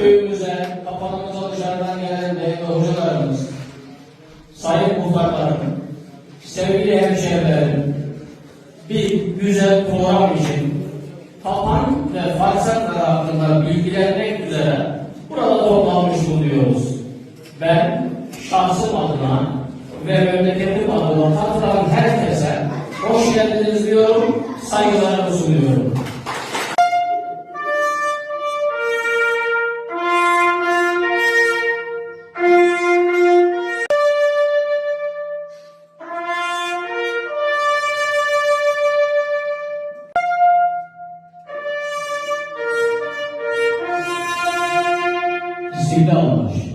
köyümüze, kapanımıza dışarıdan gelen değerli hocalarımız, sayın muhtarlarım, sevgili hemşehrilerim, bir güzel program için tapan ve falsafeler hakkında bilgilenmek üzere burada toplanmış bulunuyoruz. Ben şahsım adına ve memleketim adına katılan herkese hoş geldiniz diyorum, saygılarımı sunuyorum. cidadãos.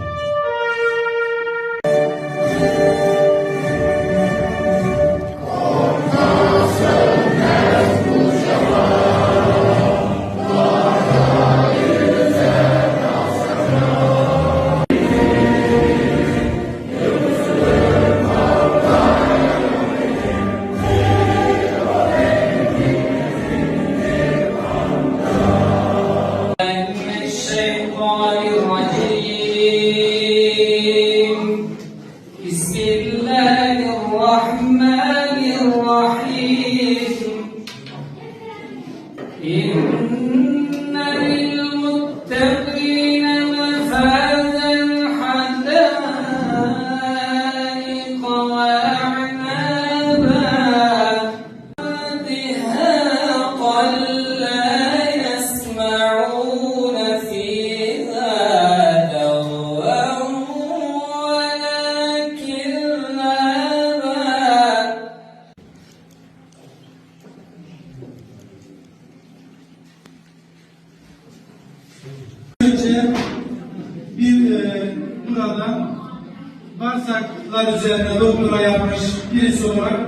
Bağırsaklar üzerine doktora yapmış birisi olarak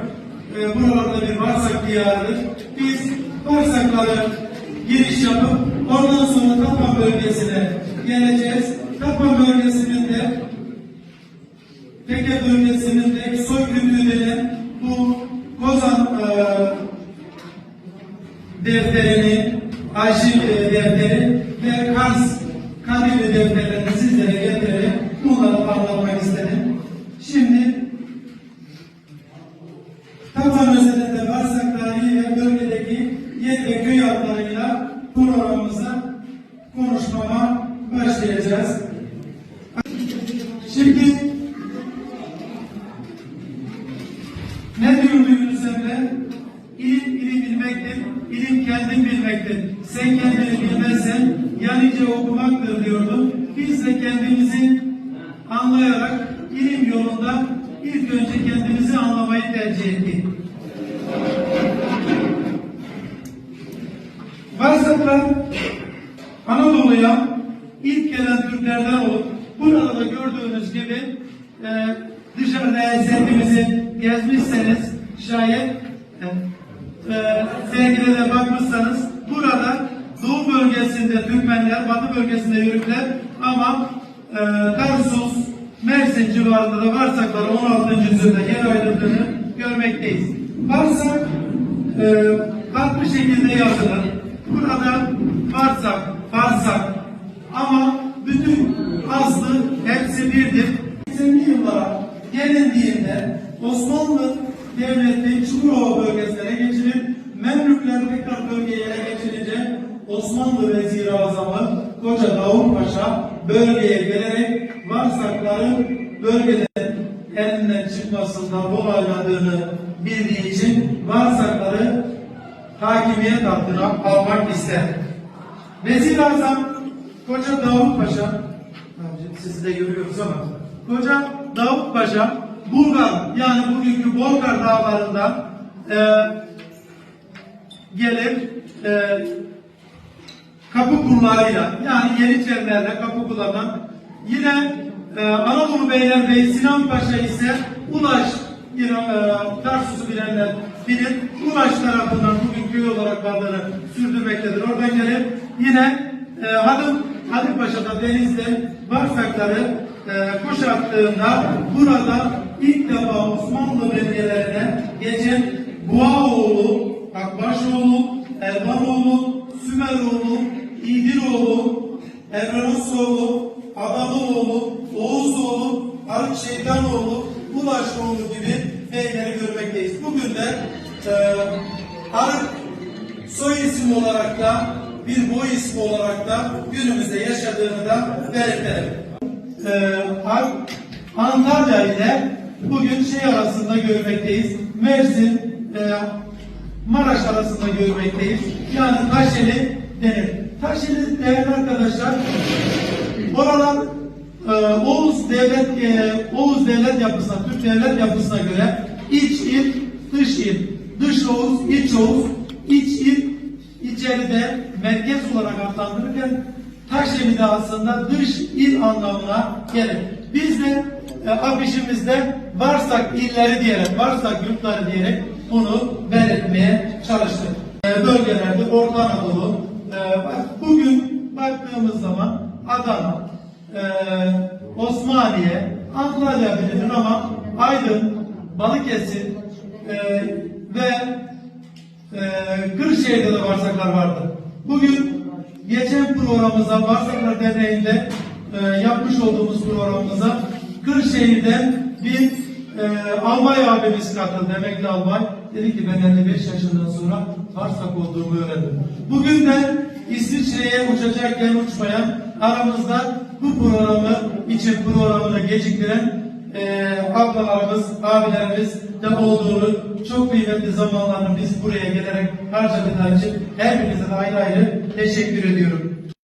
e, buralarda bir bağırsak diyarıdır. Biz bağırsakları giriş yapıp ondan sonra Tatvan bölgesine geleceğiz. Tatvan bölgesinin de Teke bölgesinin de soykırımı denen bu Kozan e, defterini, arşiv e, defteri ve Kars Kadirli defterlerini sizlere getirerek bunları anlatmak istedim. Şimdi Tatvan özelinde bağırsak tarihi ve bölgedeki yer ve köy adlarıyla programımıza konuşmama başlayacağız. Şimdi Yunus Emre? İlim ilim bilmektir, ilim kendin bilmektir. Sen kendini bilmezsen yanice okumaktır diyordu. Biz de kendimizi anlayarak ilim yolunda ilk önce kendimizi anlamayı tercih ettik. Bağırsaklar Anadolu'ya ilk gelen Türklerden olup burada da gördüğünüz gibi e, dışarıda eserimizi gezmişseniz şayet e, e, sergide de bakmışsanız burada Doğu bölgesinde Türkmenler, Batı bölgesinde Yörükler ama e, Tarsus, Mersin civarında da Varsaklar 16. yüzyılda yer ayrıldığını görmekteyiz. Varsak e, farklı şekilde yazılır. Burada varsak, varsak ama bütün aslı hepsi birdir. 80'li yıllara gelindiğinde Osmanlı Devleti Çukurova bölgesine geçilip Memlükler tekrar bölgeye ele geçirince Osmanlı Veziri Azamı Koca Davut Paşa bölgeye gelerek varsakların bölgeden elinden çıkmasından dolaylandığını bildiği için varsakları hakimiyet altına almak ister. Vezir Azam Koca Davut Paşa sizi de görüyoruz ama Koca Davut Paşa Bulgar yani bugünkü Bolgar dağlarından e, gelir e, kapı kullarıyla yani Yeniçerilerle kapı kullanan yine e, Anadolu Beylerbeyi Sinan Paşa ise Ulaş yine e, Tarsus'u bilenler bilir. Ulaş tarafından bugün köy olarak varlığını sürdürmektedir. Oradan gelip yine e, Hadım Hadim Paşa'da denizde Varsakları e, kuşattığında burada ilk defa Osmanlı belgelerine geçen Buaoğlu, Akbaşoğlu, Erbanoğlu, Sümeroğlu, İdiroğlu, Evrenusoğlu, Adalıoğlu, Oğuzoğlu, Arık Şeytanoğlu, Ulaşoğlu gibi beyleri görmekteyiz. Bugün de e, Arık soy isim olarak da bir boy ismi olarak da günümüzde yaşadığını da belirtelim. Ee, Antalya ile bugün şey arasında görmekteyiz. Mersin, e, Maraş arasında görmekteyiz. Yani Taşeli denir. Taşeli değerli arkadaşlar oralar e, Oğuz devlet e, Oğuz devlet yapısına, Türk devlet yapısına göre iç il, dış il, dış Oğuz, iç Oğuz, iç il içeride merkez olarak adlandırırken Taşeli de aslında dış il anlamına gelir. Biz de e, afişimizde varsak illeri diyerek, varsak yurtları diyerek bunu belirtmeye çalıştık. E, bölgelerde Orta Anadolu, e, bak, bugün baktığımız zaman Adana, e, Osmaniye, Antalya bilinir ama Aydın, Balıkesir e, ve e, Kırşehir'de de varsaklar vardı. Bugün geçen programımıza Varsaklar Derneği'nde e, yapmış olduğumuz programımıza Kırşehir'den bir e, albay abimiz katıldı, emekli albay. Dedi ki ben 55 yaşından sonra Varsak olduğumu öğrendim. Bugün de İsviçre'ye uçacakken uçmayan aramızda bu programı için programını geciktiren e, ablalarımız, abilerimiz de olduğunu çok kıymetli zamanlarını biz buraya gelerek harcadıkları için de ayrı ayrı teşekkür ediyorum.